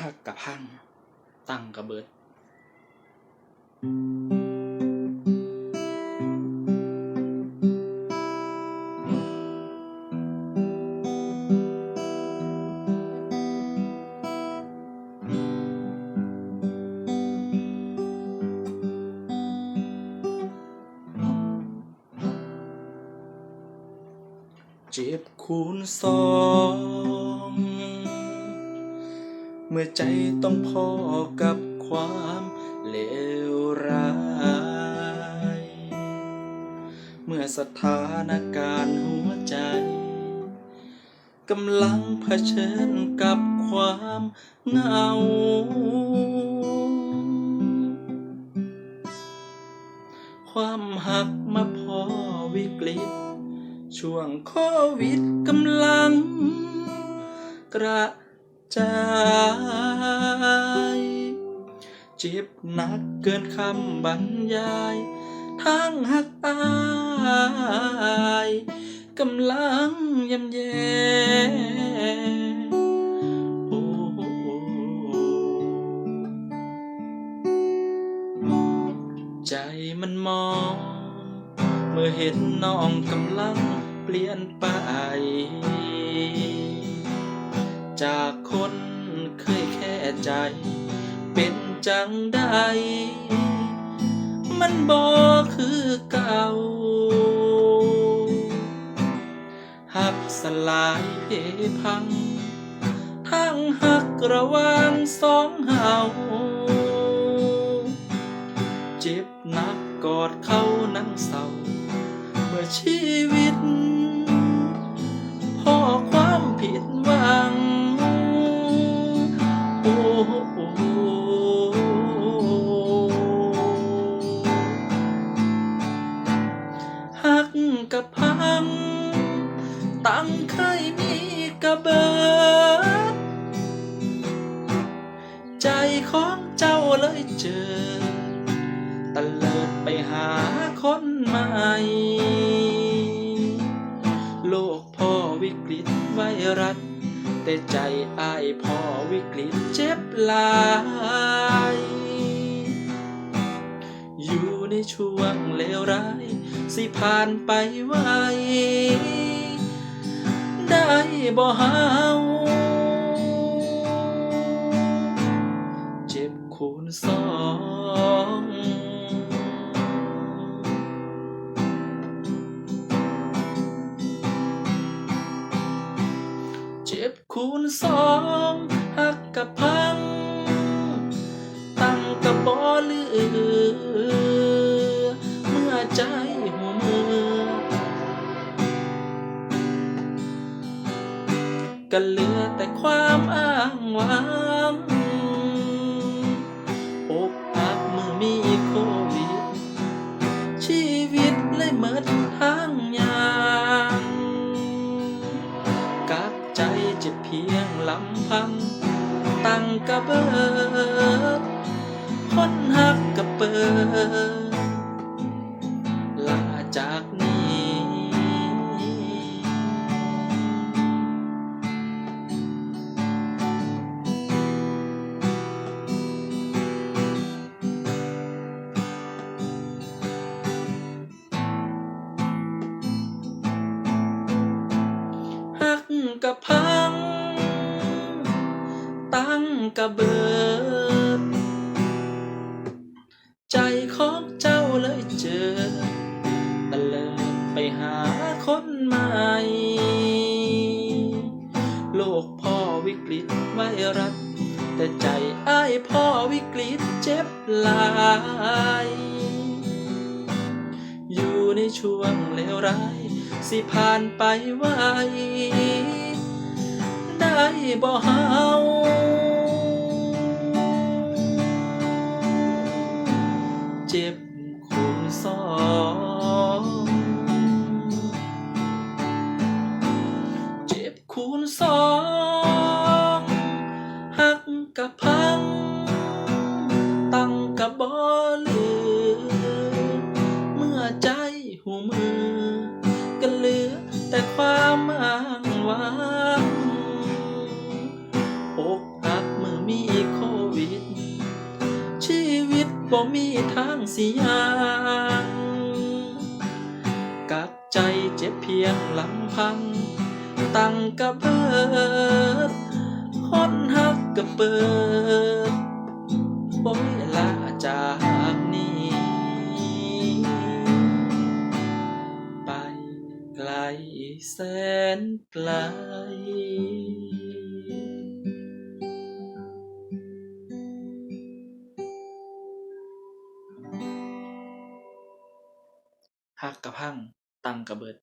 หักกะพัง ตั้งกะเบิด เจ็บคูณสอง เมื่อใจต้องพอกับความเลวร้าย เมื่อสถานการณ์หัวใจกำลังเผชิญกับความเหงา ความหักมาพอวิกฤต ช่วงโควิดกำลังกระ จ เจ็บหนักเกินคำบรรยาย ทั้งหักอายกำลังยำแย่โอ้ใจมันมอง เมื่อเห็นน้องกำลังเปลี่ยนไป จากคนเคยแค่ใจ เป็นจังใด มันบ่คือเก่าหักสลายเพพังทั้งหักระว่างสองเฮาเจ็บหนักกอดเขานั่งเศร้าเมื่อชีวิต กกับพัง ตั้งเคยมีกระเบิด ใจของเจ้าเลยเจอตะเลิดไปหาคนใหม่ โลกพ่อวิกฤตไวรัสแต่ใจอ้ายพ่อวิกฤตเจ็บลายอยู่ในช่วงเลวร้าย สิผ่านไปไวได้บ่หาวเจ็บคูณสองเจ็บคูณสองหักกับพ ก็เหลือแต่ความอ้างว้างอกหักมือมีโควิด ชีวิตเลยเมิดทางยางกักใจเจ็บเพียงลำพัง ตั้งกระเบิดคนหักกระเปิด กะพัง ตั้งกะเบิด ใจของเจ้าเลยเจอตะเลิดไปหาคนใหม่ โลกพ่อวิกฤตไวรัสแต่ใจอ้ายพ่อวิกฤตเจ็บหลายอยู่ในช่วงเลวร้าย สิผ่านไปไว บ่เฮาเจ็บคูณสองเจ็บคูณสองหักกะพัง ตั้งกะบ่ลื อกหักเมื่อมีโควิด ชีวิตบ่มีทางสียางกัดใจเจ็บเพียงลำพัง ตั้งกระเบิดฮอนหักกระเบิดโอ้ยลาจากนี้ ไปไกลแสนไกล ฮักกะพัง ตังกะเบิด